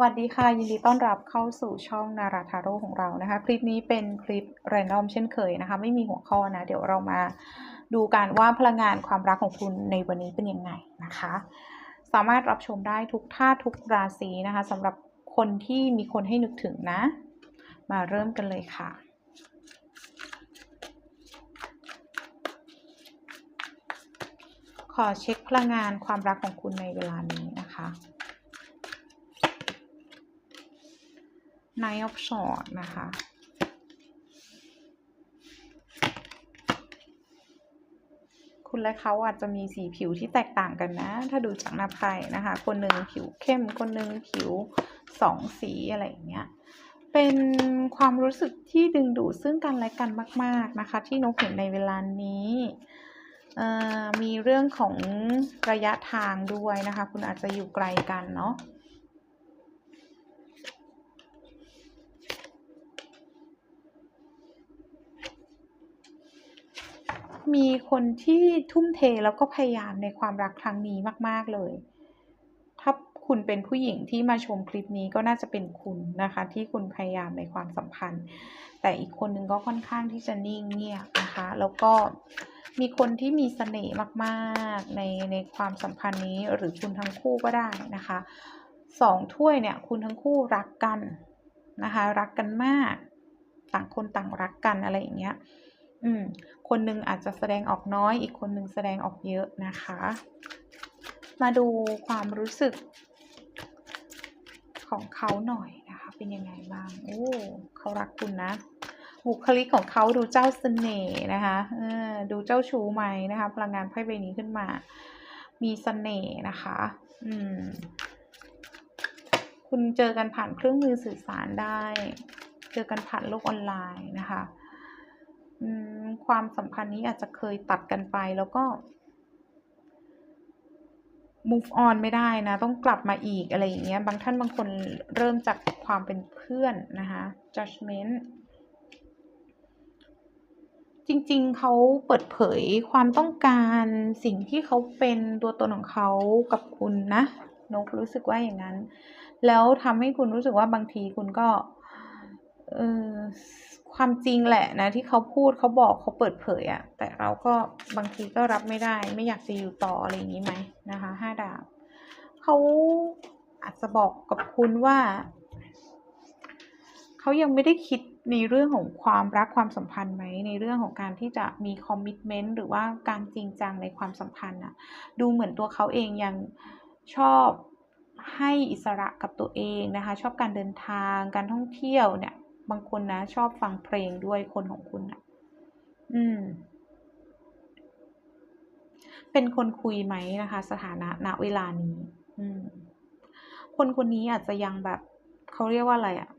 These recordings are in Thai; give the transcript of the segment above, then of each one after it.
วัสดีค่ะ ยินดีต้อนรับเข้าสู่ช่องนาราทาโร่ของเรานะคะ คลิปนี้เป็นคลิป r รนดอมเช่นเคยนะคะ ไม่มีหัวข้อนะ เดี๋ยวเรามาดูกันว่าพลังงานความรักของคุณในวันนี้เป็นยังไงนะคะ สามารถรับชมได้ทุกท่าทุกราศีนะคะสำหรับคนที่มีคนให้นึกถึงนะ มาเริ่มกันเลยค่ะขอเช็คพลังงานความรักของคุณในเวลานี้นะคะ Nine of Swords นะคะ คุณและเขาอาจจะมีสีผิวที่แตกต่างกันนะ ถ้าดูจากหน้าไพ่นะคะ คนหนึ่งผิวเข้ม คนหนึ่งผิวสองสีอะไรอย่างเงี้ย เป็นความรู้สึกที่ดึงดูดซึ่งกันและกันมาก ๆนะคะ ที่นกเห็นในเวลานี้มีเรื่องของระยะทางด้วยนะคะ คุณอาจจะอยู่ไกลกันเนาะ มีคนที่ทุ่มเทแล้วก็พยายามในความรักครั้งนี้มาก ๆ เลย ถ้าคุณเป็นผู้หญิงที่มาชมคลิปนี้ก็น่าจะเป็นคุณนะคะ ที่คุณพยายามในความสัมพันธ์ แต่อีกคนนึงก็ค่อนข้างที่จะนิ่งเงียบนะคะ แล้วก็มีคนที่มีเสน่ห์มากๆในในความสัมพันธ์นี้หรือคุณทั้งคู่ก็ได้นะคะสองถ้วยเนี่ยคุณทั้งคู่รักกันนะคะ รักกันมาก ต่างคนต่างรักกันอะไรอย่างเงี้ย อืม คนหนึ่งอาจจะแสดงออกน้อย อีกคนหนึ่งแสดงออกเยอะนะคะ มาดูความรู้สึกของเขาหน่อยนะคะ เป็นยังไงบ้าง โอ้เขารักคุณนะ บุคลิกของเขาดูเจ้าเสน่ห์นะคะเออดูเจ้าชู้ไหมนะคะ พลังงานไพ่ใบนี้ขึ้นมา มีเสน่ห์นะคะ อืม คุณเจอกันผ่านเครื่องมือสื่อสารได้ เจอกันผ่านโลกออนไลน์นะคะ ความสัมพันธ์นี้อาจจะเคยตัดกันไปแล้วก็ move on ไม่ได้นะ ต้องกลับมาอีกอะไรอย่างเงี้ย บางท่านบางคนเริ่มจากความเป็นเพื่อนนะคะ judgment จริงๆ เขาเปิดเผยความต้องการสิ่งที่เขาเป็นตัวตนของเขากับคุณนะ นกรู้สึกว่าอย่างนั้น แล้วทำให้คุณรู้สึกว่าบางทีคุณก็ เออ ความจริงแหละนะที่เขาพูดเขาบอกเขาเปิดเผยอะแต่เราก็บางทีก็รับไม่ได้ ไม่อยากจะอยู่ต่ออะไรอย่างนี้ไหมนะคะห้าดาบเขาอาจจะบอกกับคุณว่าเขายังไม่ได้คิดในเรื่องของความรักความสัมพันธ์ไหมในเรื่องของการที่จะมีคอมมิชเมนต์หรือว่าการจริงจังในความสัมพันธ์อะดูเหมือนตัวเขาเองยังชอบให้อิสระกับตัวเองนะคะ ชอบการเดินทางการท่องเที่ยวเนี่ย บางคนนะ ชอบฟังเพลงด้วยคนของคุณนะอืม เป็นคนคุยไหมนะคะ สถานะณเวลานี้ อืม คนคนนี้อาจจะยังแบบเขาเรียกว่าอะไรอะ่ะ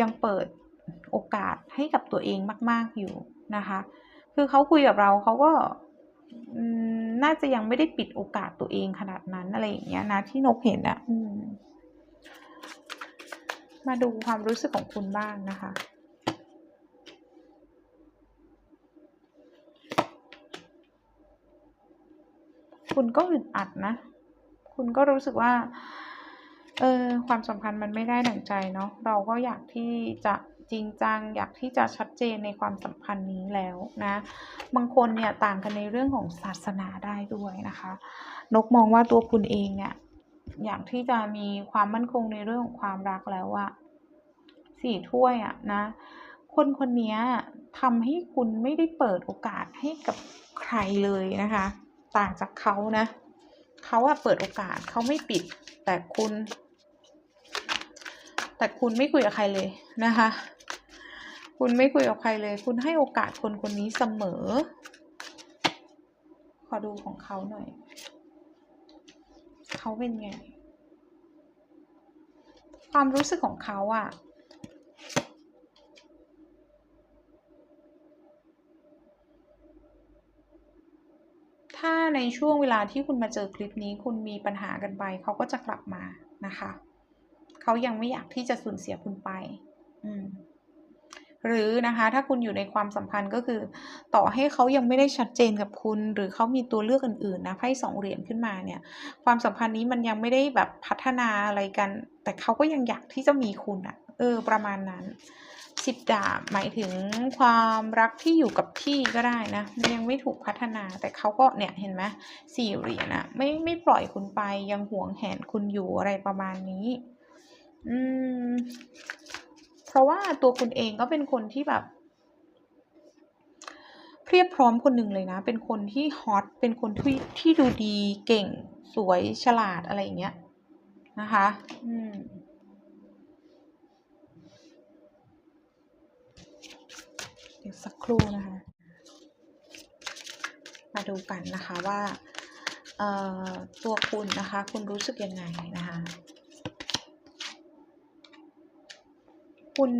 ยังเปิดโอกาสให้กับตัวเองมาก ๆอยู่นะคะ คือเขาคุยกับเราเขาก็น่าจะยังไม่ได้ปิดโอกาสตัวเองขนาดนั้นอะไรอย่างเงี้ยนะที่นกเห็นอะ่ะอืม มาดูความรู้สึกของคุณบ้างนะคะ คุณก็อึดอัดนะ คุณก็รู้สึกว่า เออความสัมพันธ์มันไม่ได้ดั่งใจเนาะ เราก็อยากที่จะจริงจังอยากที่จะชัดเจนในความสัมพันธ์นี้แล้วนะ บางคนเนี่ยต่างกันในเรื่องของศาสนาได้ด้วยนะคะ นกมองว่าตัวคุณเองเนี่ย อยากที่จะมีความมั่นคงในเรื่องของความรักแล้วอะสี่ถ้วยอะนะ คนคนนี้ทำให้คุณไม่ได้เปิดโอกาสให้กับใครเลยนะคะ ต่างจากเขานะ เขาอะเปิดโอกาสเขาไม่ปิด แต่คุณ แต่คุณไม่คุยกับใครเลยนะคะ คุณไม่คุยกับใครเลย คุณให้โอกาสคนคนนี้เสมอ ขอดูของเขาหน่อย เขาเป็นไง ความรู้สึกของเขาอะถ้าในช่วงเวลาที่คุณมาเจอคลิปนี้คุณมีปัญหากันไป เขาก็จะกลับมานะคะ เขายังไม่อยากที่จะสูญเสียคุณไป อืม หรือนะคะถ้าคุณอยู่ในความสัมพันธ์ก็คือ ต่อให้เขายังไม่ได้ชัดเจนกับคุณ หรือเขามีตัวเลือกอื่นๆนะไพ่สองเหรียญขึ้นมาเนี่ย ความสัมพันธ์นี้มันยังไม่ได้แบบพัฒนาอะไรกัน แต่เขาก็ยังอยากที่จะมีคุณอะเออ ประมาณนั้นสิบดาบหมายถึงความรักที่อยู่กับที่ก็ได้นะมันยังไม่ถูกพัฒนา แต่เขาก็เนี่ยเห็นไหมสี่เหรียญอะไม่ไม่ปล่อยคุณไปยังหวงแหนคุณอยู่อะไรประมาณนี้ อืม เพราะว่าตัวคุณเองก็เป็นคนที่แบบเพียบพร้อมคนหนึ่งเลยนะ เป็นคนที่ฮอต เป็นคนที่ที่ดูดีเก่ง สวยฉลาดอะไรอย่างเงี้ยนะคะ อืมเดี๋ยวสักครู่นะคะ มาดูกันนะคะว่า เอ่อ ตัวคุณนะคะ คุณรู้สึกยังไงนะคะ คุณ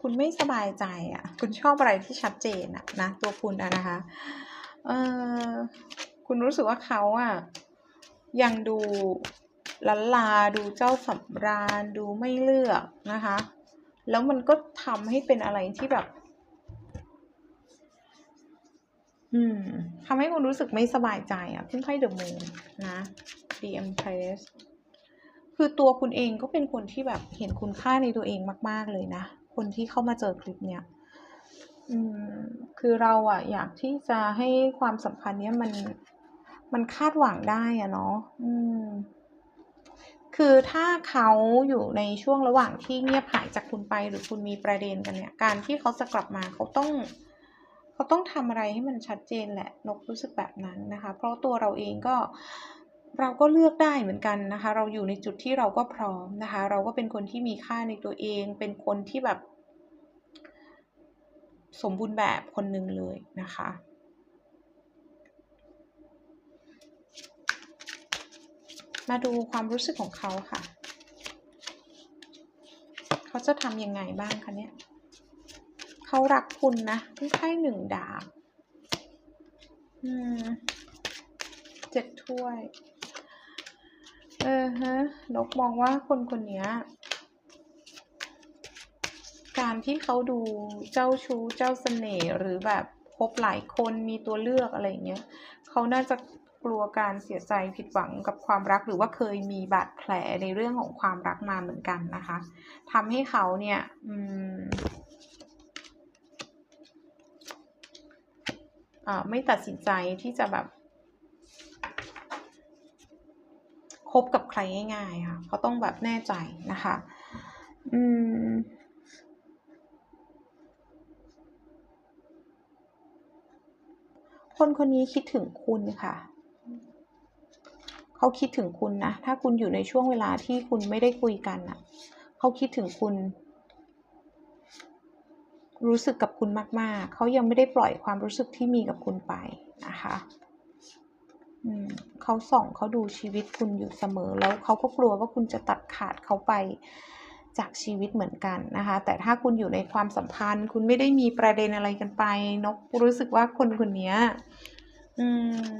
คุณไม่สบายใจอะ่ะ คุณชอบอะไรที่ชัดเจนอะนะตัวคุณอะนะคะ เออคุณรู้สึกว่าเขาอะยังดูลันลาดูเจ้าสำราญดูไม่เลือกนะคะ แล้วมันก็ทำให้เป็นอะไรที่แบบ อืมทำให้คุณรู้สึกไม่สบายใจอะ่ะขึ้นไพ่เดอะมูนนะ The Empress คือตัวคุณเองก็เป็นคนที่แบบเห็นคุณค่าในตัวเองมาก ๆ เลยนะ คนที่เข้ามาเจอคลิปเนี้ยอืมคือเราอะอยากที่จะให้ความสัมพันธ์เนี้ยมันมันคาดหวังได้อะเนาะอืมคือถ้าเขาอยู่ในช่วงระหว่างที่เงียบหายจากคุณไปหรือคุณมีประเด็นกันเนี่ย การที่เขาจะกลับมาเขาต้องเขาต้องทำอะไรให้มันชัดเจนแหละนกรู้สึกแบบนั้นนะคะ เพราะตัวเราเองก็ เราก็เลือกได้เหมือนกันนะคะ เราอยู่ในจุดที่เราก็พร้อมนะคะ เราก็เป็นคนที่มีค่าในตัวเอง เป็นคนที่แบบ สมบูรณ์แบบคนหนึ่งเลยนะคะ มาดูความรู้สึกของเขาค่ะ เขาจะทำยังไงบ้างคะเนี่ย เขารักคุณนะที่ไพ่หนึ่งดาบ อืมเจ็ดถ้วย เออฮะนกมองว่าคนคนนี้การที่เขาดูเจ้าชู้เจ้าเสน่ห์หรือแบบพบหลายคนมีตัวเลือกอะไรเงี้ยเขาน่าจะกลัวการเสียใจผิดหวังกับความรัก หรือว่าเคยมีบาดแผลในเรื่องของความรักมาเหมือนกันนะคะทำให้เขาเนี่ยอืมอ่าไม่ตัดสินใจที่จะแบบ คบกับใครง่ายๆค่ะเขาต้องแบบแน่ใจนะคะ อืมคนคนนี้คิดถึงคุณค่ะ เขาคิดถึงคุณนะ ถ้าคุณอยู่ในช่วงเวลาที่คุณไม่ได้คุยกันน่ะ เขาคิดถึงคุณ รู้สึกกับคุณมาก ๆ เขายังไม่ได้ปล่อยความรู้สึกที่มีกับคุณไปนะคะ เขาส่องเขาดูชีวิตคุณอยู่เสมอ แล้วเขาก็กลัวว่าคุณจะตัดขาดเขาไปจากชีวิตเหมือนกันนะคะ แต่ถ้าคุณอยู่ในความสัมพันธ์ คุณไม่ได้มีประเด็นอะไรกันไป นกรู้สึกว่าคนคนนี้อืม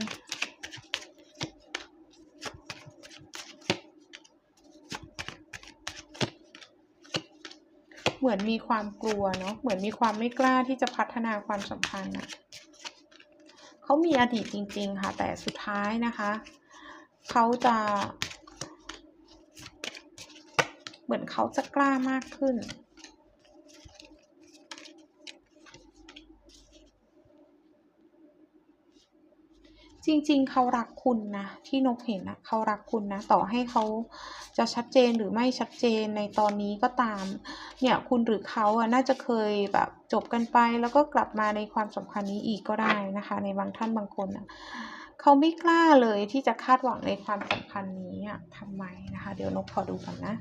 เหมือนมีความกลัวเนาะ เหมือนมีความไม่กล้าที่จะพัฒนาความสัมพันธ์อะ เขามีอดีตจริง ๆ ค่ะ แต่สุดท้ายนะคะ เขาจะ เหมือนเขาจะกล้ามากขึ้น จริง ๆ เขารักคุณนะ ที่นกเห็นนะเขารักคุณนะ ต่อให้เขา จะชัดเจนหรือไม่ชัดเจนในตอนนี้ก็ตาม เนี่ยคุณหรือเขาอะน่าจะเคยแบบจบกันไป แล้วก็กลับมาในความสัมพันธ์นี้อีกก็ได้นะคะ ในบางท่านบางคนอะเขาไม่กล้าเลยที่จะคาดหวังในความสัมพันธ์นี้อะทำไมนะคะ เดี๋ยวนกขอดูก่อนนะ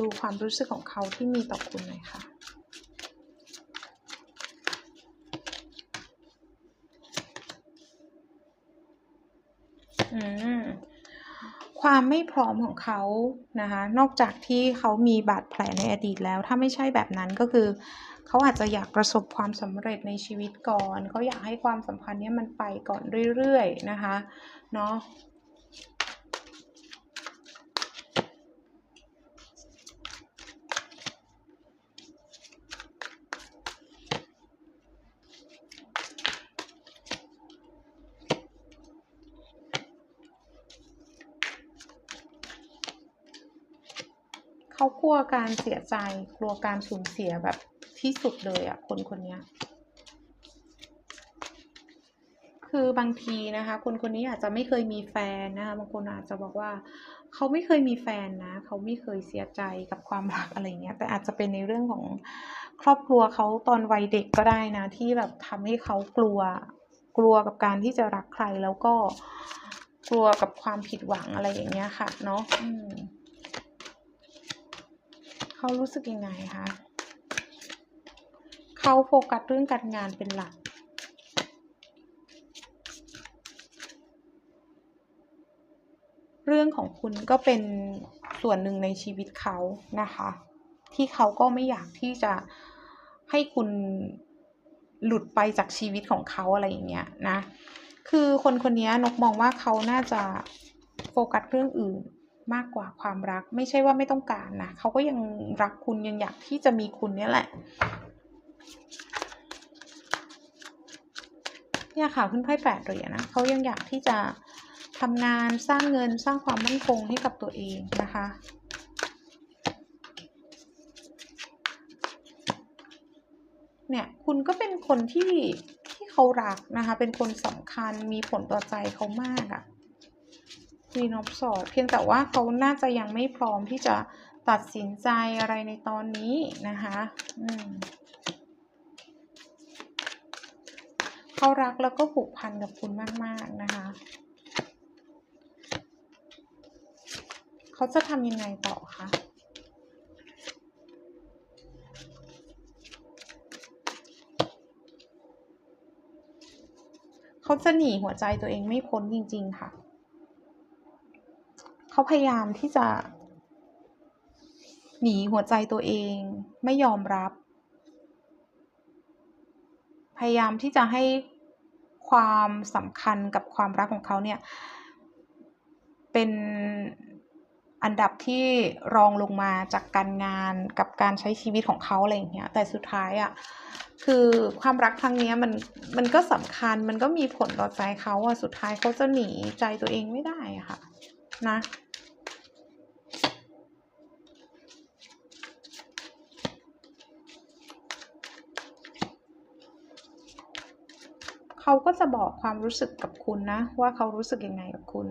ดูความรู้สึกของเขาที่มีต่อคุณหน่อยค่ะ อืม ความไม่พร้อมของเขานะคะ นอกจากที่เขามีบาดแผลในอดีตแล้ว ถ้าไม่ใช่แบบนั้นก็คือ เขาอาจจะอยากประสบความสำเร็จในชีวิตก่อน เขาอยากให้ความสัมพันธ์นี้มันไปก่อนเรื่อยๆนะคะ เนาะ เขากลัวการเสียใจ กลัวการสูญเสียแบบที่สุดเลยอะคนคนนี้คือบางทีนะคะ คนคนนี้อาจจะไม่เคยมีแฟนนะคะบางคนอาจจะบอกว่าเขาไม่เคยมีแฟนนะเขาไม่เคยเสียใจกับความรักอะไรเงี้ยแต่อาจจะเป็นในเรื่องของครอบครัวเขาตอนวัยเด็กก็ได้นะ ที่แบบทำให้เขากลัวกลัวกับการที่จะรักใครแล้วก็กลัวกับความผิดหวังอะไรอย่างเงี้ยค่ะ เนาะ เขารู้สึกยังไงคะเขาโฟกัสเรื่องการงานเป็นหลัก เรื่องของคุณก็เป็นส่วนหนึ่งในชีวิตเขานะคะ ที่เขาก็ไม่อยากที่จะให้คุณหลุดไปจากชีวิตของเขาอะไรอย่างเงี้ยนะ คือคนคนนี้นกมองว่าเขาน่าจะโฟกัสเรื่องอื่น มากกว่าความรัก ไม่ใช่ว่าไม่ต้องการนะเขาก็ยังรักคุณยังอยากที่จะมีคุณเนี่ยแหละเนี่ยค่ะขึ้นไพ่แปดเหรียญนะเขายังอยากที่จะทำงานสร้างเงินสร้างความมั่นคงให้กับตัวเองนะคะเนี่ยคุณก็เป็นคนที่ที่เขารักนะคะ เป็นคนสำคัญมีผลต่อใจเขามากอะ่ะ มีนอบสอดเพียงแต่ว่าเขาน่าจะยังไม่พร้อมที่จะตัดสินใจอะไรในตอนนี้นะคะอืมเขารักแล้วก็ผูกพันกับคุณมาก ๆ นะคะ เขาจะทำยังไงต่อคะเขาจะหนีหัวใจตัวเองไม่พ้นจริง ๆ ค่ะ เขาพยายามที่จะ หนีหัวใจตัวเองไม่ยอมรับ พยายามที่จะให้ความสำคัญกับความรักของเขาเนี่ย เป็นอันดับที่รองลงมาจากการงานกับการใช้ชีวิตของเขาอะไรอย่างเงี้ย แต่สุดท้ายอะ่ะ คือความรักครั้งนี้มันมันก็สำคัญมันก็มีผลต่อใจเขาอะสุดท้ายเขาจะหนีใจตัวเองไม่ได้ะค่ะ นะ เขาก็จะบอกความรู้สึกกับคุณนะ ว่าเขารู้สึกยังไงกับคุณ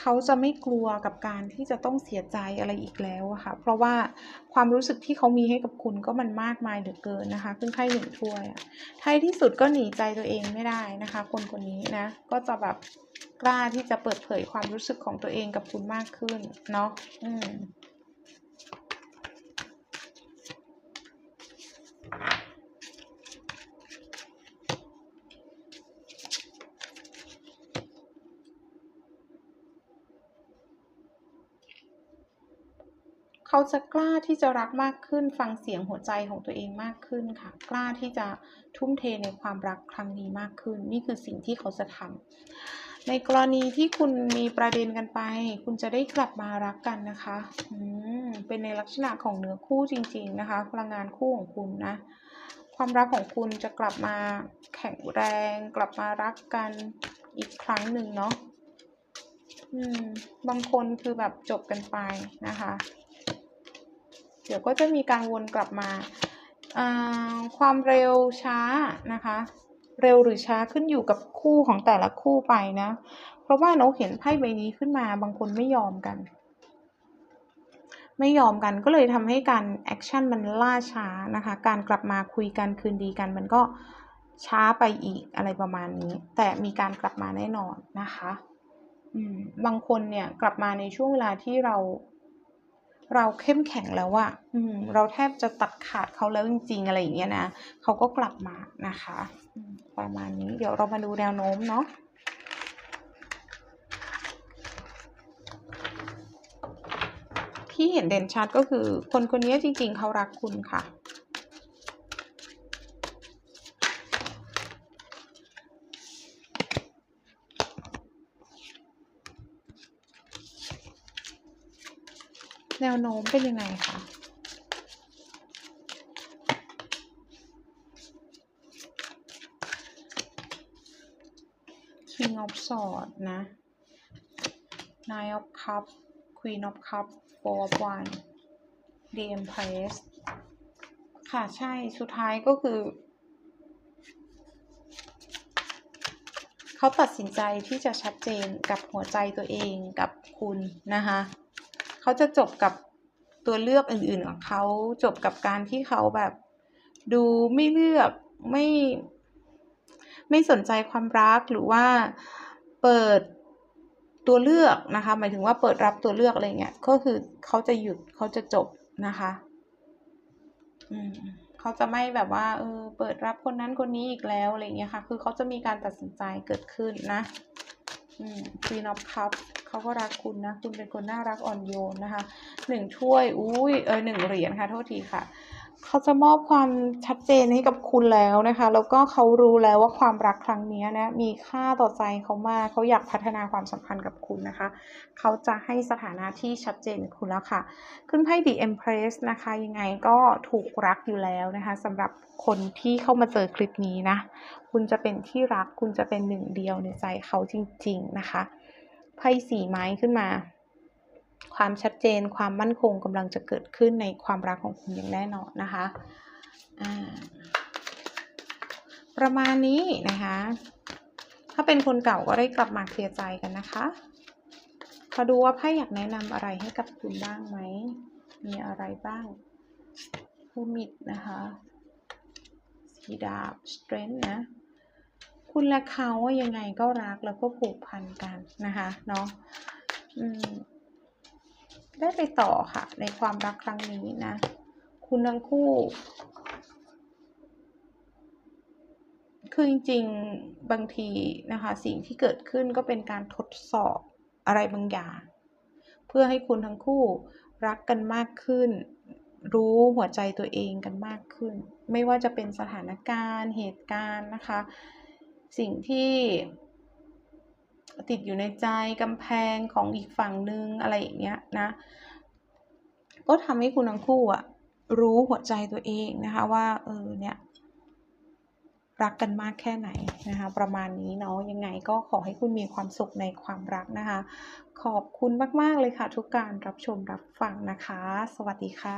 เขาจะไม่กลัวกับการที่จะต้องเสียใจอะไรอีกแล้วอะค่ะ เพราะว่าความรู้สึกที่เขามีให้กับคุณก็มันมากมายเหลือเกินนะคะขึ้นไพ่หนึ่งถ้วยท้ายที่สุดก็หนีใจตัวเองไม่ได้นะคะ คนคนนี้นะ ก็จะแบบ กล้าที่จะเปิดเผยความรู้สึกของตัวเองกับคุณมากขึ้นเนาะอืมเขาจะกล้าที่จะรักมากขึ้น ฟังเสียงหัวใจของตัวเองมากขึ้นค่ะ กล้าที่จะทุ่มเทในความรักครั้งนี้มากขึ้น นี่คือสิ่งที่เขาจะทำ ในกรณีที่คุณมีประเด็นกันไป คุณจะได้กลับมารักกันนะคะอืมเป็นในลักษณะของเนื้อคู่จริง ๆ นะคะ พลังงานคู่ของคุณนะ ความรักของคุณจะกลับมาแข็งแรง กลับมารักกันอีกครั้งหนึ่งเนาะอืม บางคนคือแบบจบกันไปนะคะ เดี๋ยวก็จะมีการวนกลับมาอ่าความเร็วช้านะคะ เร็วหรือช้าขึ้นอยู่กับคู่ของแต่ละคู่ไปนะ เพราะว่านกเห็นไพ่ใบนี้ขึ้นมาบางคนไม่ยอมกัน ไม่ยอมกันก็เลยทำให้การแอคชั่นมันล่าช้านะคะ การกลับมาคุยกันคืนดีกันมันก็ช้าไปอีกอะไรประมาณนี้ แต่มีการกลับมาแน่นอนนะคะอืมบางคนเนี่ยกลับมาในช่วงเวลาที่เรา เราเข้มแข็งแล้วอะอืม เราแทบจะตัดขาดเขาแล้วจริงๆอะไรอย่างเงี้ยนะเขาก็กลับมานะคะอืม ประมาณนี้ เดี๋ยวเรามาดูแนวโน้มเนาะที่เห็นเด่นชัดก็คือ คนคนนี้จริง ๆ เขารักคุณค่ะแนวโน้มเป็นยังไงคะ King of Swords นะ Nine of Cups Queen of Cups Four of Wands The Empress ค่ะใช่สุดท้ายก็คือ เขาตัดสินใจที่จะชัดเจนกับหัวใจตัวเองกับคุณนะคะ เขาจะจบกับตัวเลือกอื่น ๆ ของเขาจบกับการที่เขาแบบ ดูไม่เลือกไม่ไม่สนใจความรักหรือว่า เปิดตัวเลือกนะคะ หมายถึงว่าเปิดรับตัวเลือกอะไรเงี้ย ก็คือเขาจะหยุดเขาจะจบนะคะอืมเขาจะไม่แบบว่าเออเปิดรับคนนั้นคนนี้อีกแล้วอะไรเงี้ยค่ะ คือเขาจะมีการตัดสินใจเกิดขึ้นนะอืม Queen of Cups เขาก็รักคุณนะ คุณเป็นคนน่ารักอ่อนโยนนะคะหนึ่งถ้วย อุ้ยเออหนึ่งเหรียญค่ะ โทษทีค่ะ เขาจะมอบความชัดเจนให้กับคุณแล้วนะคะ แล้วก็เขารู้แล้วว่าความรักครั้งนี้นะมีค่าต่อใจเขามากเขาอยากพัฒนาความสัมพันธ์กับคุณนะคะ เขาจะให้สถานะที่ชัดเจนคุณแล้วค่ะ ขึ้นไพ่ The Empress นะคะ ยังไงก็ถูกรักอยู่แล้วนะคะสำหรับคนที่เข้ามาเจอคลิปนี้นะ คุณจะเป็นที่รักคุณจะเป็นหนึ่งเดียวในใจเขาจริง ๆนะคะไพ่สี่ไม้ขึ้นมา ความชัดเจนความมั่นคงกำลังจะเกิดขึ้นในความรักของคุณอย่างแน่นอนนะคะประมาณนี้นะคะ ถ้าเป็นคนเก่าก็ได้กลับมาเคลียร์ใจกันนะคะขอดูว่าไพ่อยากแนะนำอะไรให้กับคุณบ้างไหม มีอะไรบ้างพูมิดนะคะสีดาบ strength นะ คุณและเขาว่ายังไงก็รักแล้วก็ผูกพันกันนะคะเนาะอืม ได้ไปต่อค่ะ ในความรักครั้งนี้นะ คุณทั้งคู่ คือจริงๆบางทีนะคะ สิ่งที่เกิดขึ้นก็เป็นการทดสอบอะไรบางอย่าง เพื่อให้คุณทั้งคู่รักกันมากขึ้น รู้หัวใจตัวเองกันมากขึ้น ไม่ว่าจะเป็นสถานการณ์เหตุการณ์นะคะ สิ่งที่ ติดอยู่ในใจกำแพงของอีกฝั่งนึงอะไรอย่างเงี้ยนะ ก็ทำให้คุณทั้งคู่อะรู้หัวใจตัวเองนะคะว่าเออเนี่ยรักกันมากแค่ไหนนะคะ ประมาณนี้เนาะยังไงก็ขอให้คุณมีความสุขในความรักนะคะ ขอบคุณมาก ๆ เลยค่ะ ทุกการรับชมรับฟังนะคะ สวัสดีค่ะ